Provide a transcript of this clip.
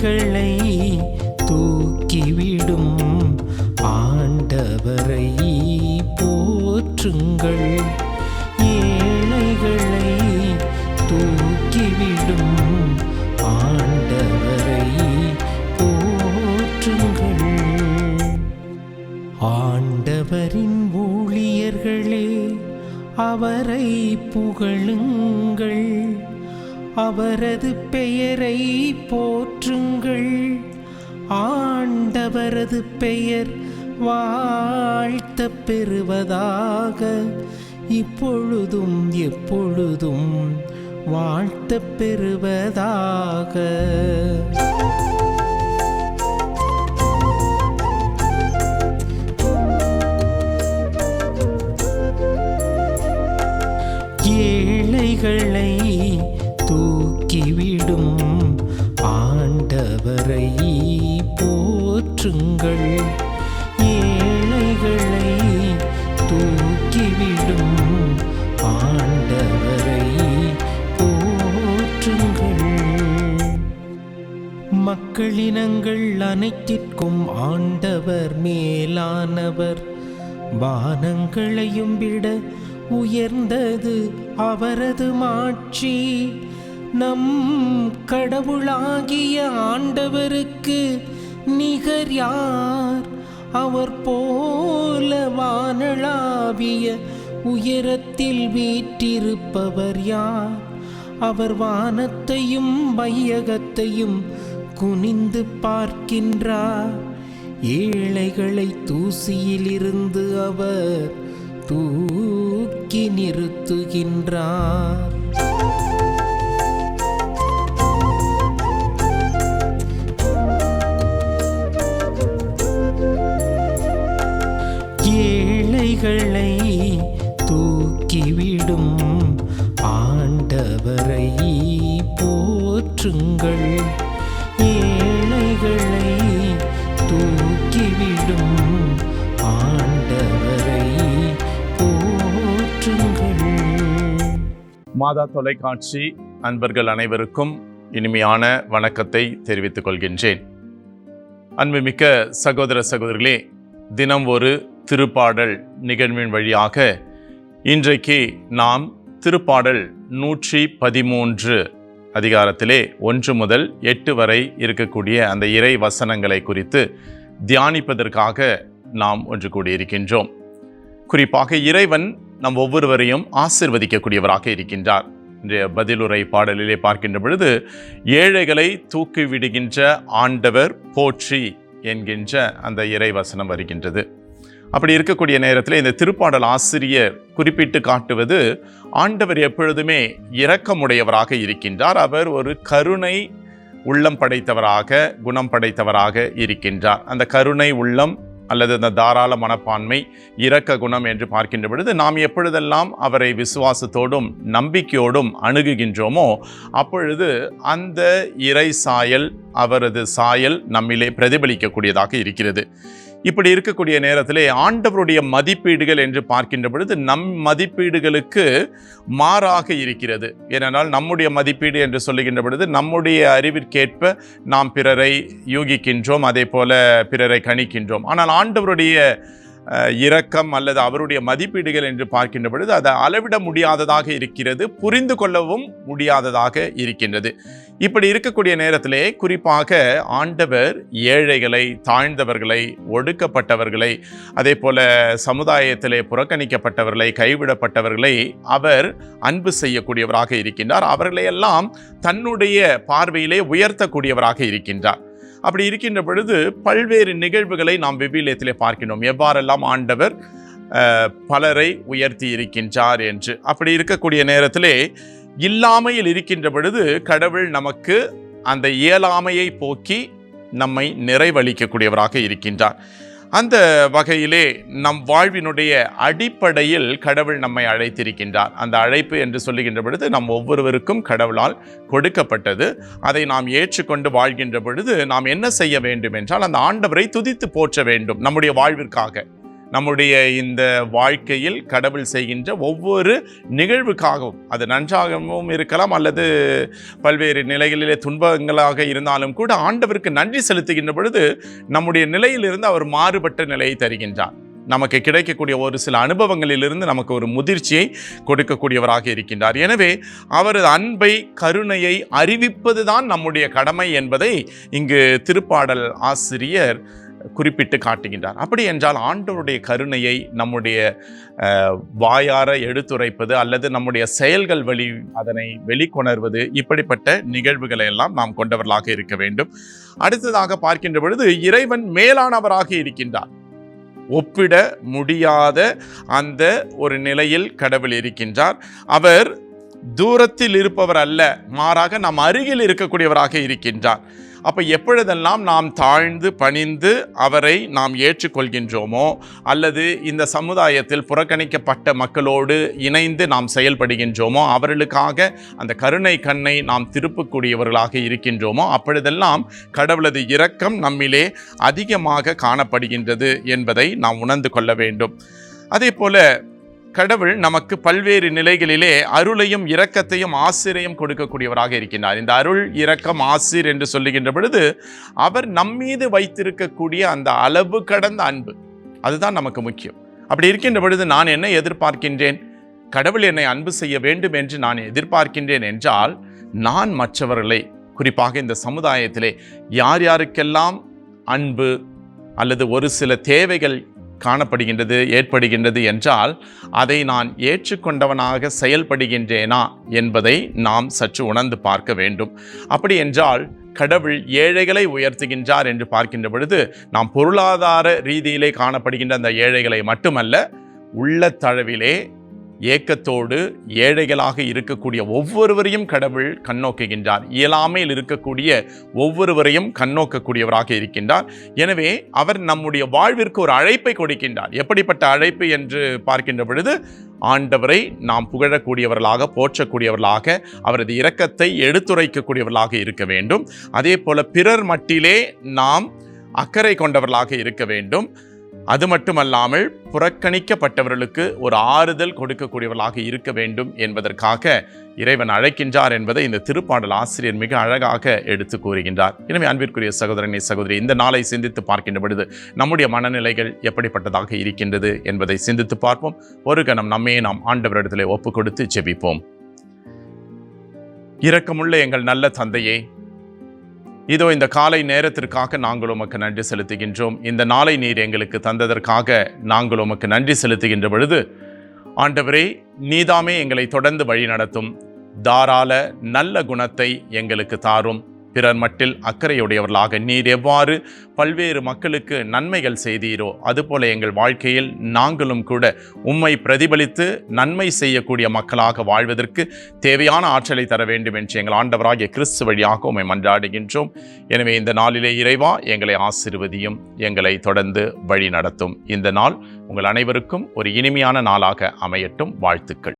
ஏழைகளை தூக்கிவிடும் ஆண்டவரை போற்றுங்கள். ஏழைகளை தூக்கிவிடும் ஆண்டவரை போற்றுங்கள். ஆண்டவரின் ஊழியர்களே அவரை புகழுங்கள். அவரது பெயரை போற்றுங்கள். ஆண்டவரது பெயர் வாழ்த்த பெறுவதாக. இப்பொழுதும் எப்பொழுதும் வாழ்த்த பெறுவதாக. ஏழைகளை தூக்கிவிடும் ஆண்டவரை போற்றுங்கள். மக்களினங்கள் அனைத்திற்கும் ஆண்டவர் மேலானவர். வானங்களையும் விட உயர்ந்தது அவரது மாட்சி. நம் கடவுளாகிய ஆண்டவருக்கு நிகர் யார்? அவர் போல வானளாவிய உயரத்தில் வீற்றிருப்பவர் யார்? அவர் வானத்தையும் வையகத்தையும் குனிந்து பார்க்கின்றார். ஏழைகளை தூசியிலிருந்து அவர் தூக்கி நிறுத்துகின்றார். ஏழைகளை தூக்கிவிடும் ஆண்டவரை போற்றுங்கள். மாதா தொலைக்காட்சி அன்பர்கள் அனைவருக்கும் இனிமையான வணக்கத்தை தெரிவித்துக் கொள்கின்றேன். அன்புமிக்க சகோதர சகோதரிகளே தினம் ஒரு திருப்பாடல் நிகழ்வின் வழியாக இன்றைக்கு நாம் திருப்பாடல் நூற்றி பதிமூன்று அதிகாரத்திலே ஒன்று முதல் எட்டு வரை இருக்கக்கூடிய அந்த இறை வசனங்களை குறித்து தியானிப்பதற்காக நாம் ஒன்று கூடியிருக்கின்றோம். குறிப்பாக இறைவன் நம் ஒவ்வொருவரையும் ஆசிர்வதிக்கக்கூடியவராக இருக்கின்றார். இன்றைய பதிலுரை பாடலிலே பார்க்கின்ற பொழுது ஏழைகளை தூக்கி விடுகின்ற ஆண்டவர் போற்றி என்கின்ற அந்த இறை வசனம் வருகின்றது. அப்படி இருக்கக்கூடிய நேரத்தில் இந்த திருப்பாடல் ஆசிரியர் குறிப்பிட்டு காட்டுவது ஆண்டவர் எப்பொழுதுமே இரக்கமுடையவராக இருக்கின்றார். அவர் ஒரு கருணை உள்ளம் படைத்தவராக குணம் படைத்தவராக இருக்கின்றார். அந்த கருணை உள்ளம் அல்லது அந்த தாராள மனப்பான்மை இரக்க குணம் என்று பார்க்கின்ற பொழுது நாம் எப்பொழுதெல்லாம் அவரை விசுவாசத்தோடும் நம்பிக்கையோடும் அணுகுகின்றோமோ அப்பொழுது அந்த இறை சாயல் அவரது சாயல் நம்மிலே பிரதிபலிக்கக்கூடியதாக இருக்கிறது. இப்படி இருக்கக்கூடிய நேரத்திலே ஆண்டவருடைய மதிப்பீடுகள் என்று பார்க்கின்ற பொழுது நம் மதிப்பீடுகளுக்கு மாறாக இருக்கிறது. ஏனென்றால் நம்முடைய மதிப்பீடு என்று சொல்லுகின்ற பொழுது நம்முடைய அறிவிற்கேற்ப நாம் பிறரை யூகிக்கின்றோம் அதே போல பிறரை கணிக்கின்றோம். ஆனால் ஆண்டவருடைய இரக்கம் அல்லது அவருடைய மதிப்பீடுகள் என்று பார்க்கின்ற பொழுது அதை அளவிட முடியாததாக இருக்கிறது புரிந்து கொள்ளவும் முடியாததாக இருக்கின்றது. இப்படி இருக்கக்கூடிய நேரத்திலே குறிப்பாக ஆண்டவர் ஏழைகளை தாழ்ந்தவர்களை ஒடுக்கப்பட்டவர்களை அதே போல சமுதாயத்திலே புறக்கணிக்கப்பட்டவர்களை கைவிடப்பட்டவர்களை அவர் அன்பு செய்யக்கூடியவராக இருக்கின்றார். அவர்களையெல்லாம் தன்னுடைய பார்வையிலே உயர்த்தக்கூடியவராக இருக்கின்றார். அப்படி இருக்கின்ற பொழுது பல்வேறு நிகழ்வுகளை நாம் விவிலியத்திலே பார்க்கின்றோம். எவ்வாறெல்லாம் ஆண்டவர் பலரை உயர்த்தி இருக்கின்றார் என்று. அப்படி இருக்கக்கூடிய நேரத்திலே இல்லாமையில் இருக்கின்ற பொழுது கடவுள் நமக்கு அந்த இயலாமையை போக்கி நம்மை நிறைவளிக்கக்கூடியவராக இருக்கின்றார். அந்த வகையிலே நம் வாழ்வினுடைய அடிப்படையில் கடவுள் நம்மை அழைத்திருக்கின்றார். அந்த அழைப்பு என்று சொல்லுகின்ற பொழுது நம் ஒவ்வொருவருக்கும் கடவுளால் கொடுக்கப்பட்டது. அதை நாம் ஏற்றுக்கொண்டு வாழ்கின்ற பொழுது நாம் என்ன செய்ய வேண்டும் என்றால் அந்த ஆண்டவரை துதித்து போற்ற வேண்டும். நம்முடைய வாழ்விற்காக. நம்முடைய இந்த வாழ்க்கையில் கடவுள் செய்கின்ற ஒவ்வொரு நிகழ்வுக்காகவும் அது நன்றாகவும் இருக்கலாம் அல்லது பல்வேறு நிலைகளிலே துன்பங்களாக இருந்தாலும் கூட ஆண்டவருக்கு நன்றி செலுத்துகின்ற பொழுது நம்முடைய நிலையிலிருந்து அவர் மாறுபட்ட நிலையை தருகின்றார். நமக்கு கிடைக்கக்கூடிய ஒரு சில அனுபவங்களிலிருந்து நமக்கு ஒரு முதிர்ச்சியை கொடுக்கக்கூடியவராக இருக்கின்றார். எனவே அவரது அன்பை கருணையை அறிவிப்பதுதான் நம்முடைய கடமை என்பதை இங்கு திருப்பாடல் ஆசிரியர் குறிப்பிட்டு காட்டுகின்றார். அப்படி என்றால் ஆண்டவருடைய கருணையை நம்முடைய வாயார எடுத்துரைப்பது அல்லது நம்முடைய செயல்கள் வழி அதனை வெளிக்கொணர்வது இப்படிப்பட்ட நிகழ்வுகளை எல்லாம் நாம் கொண்டவர்களாக இருக்க வேண்டும். அடுத்ததாக பார்க்கின்ற பொழுது இறைவன் மேலானவராக இருக்கின்றார். ஒப்பிட முடியாத அந்த ஒரு நிலையில் கடவுள் இருக்கின்றார். அவர் தூரத்தில் இருப்பவர் அல்ல மாறாக நம் அருகில் இருக்கக்கூடியவராக இருக்கின்றார். அப்போ எப்பொழுதெல்லாம் நாம் தாழ்ந்து பணிந்து அவரை நாம் ஏற்றுக்கொள்கின்றோமோ அல்லது இந்த சமுதாயத்தில் புறக்கணிக்கப்பட்ட மக்களோடு இணைந்து நாம் செயல்படுகின்றோமோ அவர்களுக்காக அந்த கருணை கண்ணை நாம் திருப்பக்கூடியவர்களாக இருக்கின்றோமோ அப்பொழுதெல்லாம் கடவுளது இரக்கம் நம்மிலே அதிகமாக காணப்படுகின்றது என்பதை நாம் உணர்ந்து கொள்ள வேண்டும். அதே போல கடவுள் நமக்கு பல்வேறு நிலைகளிலே அருளையும் இரக்கத்தையும் ஆசிரியம் கொடுக்கக்கூடியவராக இருக்கின்றார். இந்த அருள் இரக்கம் ஆசிர் என்று சொல்லுகின்ற பொழுது அவர் நம்மீது வைத்திருக்கக்கூடிய அந்த அளவு கடந்த அன்பு அதுதான் நமக்கு முக்கியம். அப்படி இருக்கின்ற பொழுது நான் என்ன எதிர்பார்க்கின்றேன்? கடவுள் என்னை அன்பு செய்ய வேண்டும் என்று நான் எதிர்பார்க்கின்றேன் என்றால் நான் மற்றவர்களை குறிப்பாக இந்த சமுதாயத்திலே யார் யாருக்கெல்லாம் அன்பு அல்லது ஒரு சில தேவைகள் காணப்படுகின்றது ஏற்படுகின்றது என்றால் அதை நான் ஏற்றுக்கொண்டவனாக செயல்படுகின்றேனா என்பதை நாம் சற்று உணர்ந்து பார்க்க வேண்டும். அப்படி என்றால் கடவுள் ஏழைகளை உயர்த்துகின்றார் என்று பார்க்கின்ற பொழுது நாம் பொருளாதார ரீதியிலே காணப்படுகின்ற அந்த ஏழைகளை மட்டுமல்ல உள்ள தழவிலே ஏக்கத்தோடு ஏழைகளாக இருக்கக்கூடிய ஒவ்வொருவரையும் கடவுள் கண்ணோக்குகின்றார். இயலாமையில் இருக்கக்கூடிய ஒவ்வொருவரையும் கண்ணோக்கக்கூடியவராக இருக்கின்றார். எனவே அவர் நம்முடைய வாழ்விற்கு ஒரு அழைப்பை கொடுக்கின்றார். எப்படிப்பட்ட அழைப்பு என்று பார்க்கின்ற பொழுது ஆண்டவரை நாம் புகழக்கூடியவர்களாக போற்றக்கூடியவர்களாக அவரது இரக்கத்தை எடுத்துரைக்கக்கூடியவர்களாக இருக்க வேண்டும். அதே போல பிறர் மட்டிலே நாம் அக்கறை கொண்டவர்களாக இருக்க வேண்டும். அது மட்டுமல்லாமல் புறக்கணிக்கப்பட்டவர்களுக்கு ஒரு ஆறுதல் கொடுக்கக்கூடியவர்களாக இருக்க வேண்டும் என்பதற்காக இறைவன் அழைக்கின்றார் என்பதை இந்த திருப்பாடல் ஆசிரியர் மிக அழகாக எடுத்து கூறுகின்றார். எனவே அன்பிற்குரிய சகோதரனை சகோதரி இந்த நாளை சிந்தித்து பார்க்கின்ற பொழுது நம்முடைய மனநிலைகள் எப்படிப்பட்டதாக இருக்கின்றது என்பதை சிந்தித்து பார்ப்போம். ஒரு கணம் நம்மையே நாம் ஆண்டவரிடத்திலே ஒப்பு கொடுத்து ஜெபிப்போம். இரக்கமுள்ள எங்கள் நல்ல தந்தையே இதோ இந்த காலை நேரத்திற்காக நாங்கள் உமக்கு நன்றி செலுத்துகின்றோம். இந்த நாளை நீர் எங்களுக்கு தந்ததற்காக நாங்கள் உமக்கு நன்றி செலுத்துகின்ற பொழுது ஆண்டவரே நீதாமே எங்களை தொடர்ந்து வழி நடத்தும் தாராள நல்ல குணத்தை எங்களுக்கு தாரும். பிறர் மட்டில் அக்கறையுடையவர்களாக நீர் எவ்வாறு பல்வேறு மக்களுக்கு நன்மைகள் செய்தீரோ அதுபோல எங்கள் வாழ்க்கையில் நாங்களும் கூட உம்மை பிரதிபலித்து நன்மை செய்யக்கூடிய மக்களாக வாழ்வதற்கு தேவையான ஆற்றலை தர வேண்டும் என்று எங்கள் ஆண்டவராகிய கிறிஸ்து வழியாக உம்மை மன்றாடுகின்றோம். எனவே இந்த நாளிலே இறைவா எங்களை ஆசிர்வதியும் எங்களை தொடர்ந்து வழி நடத்தும் இந்த நாள் உங்கள் அனைவருக்கும் ஒரு இனிமையான நாளாக அமையட்டும். வாழ்த்துக்கள்.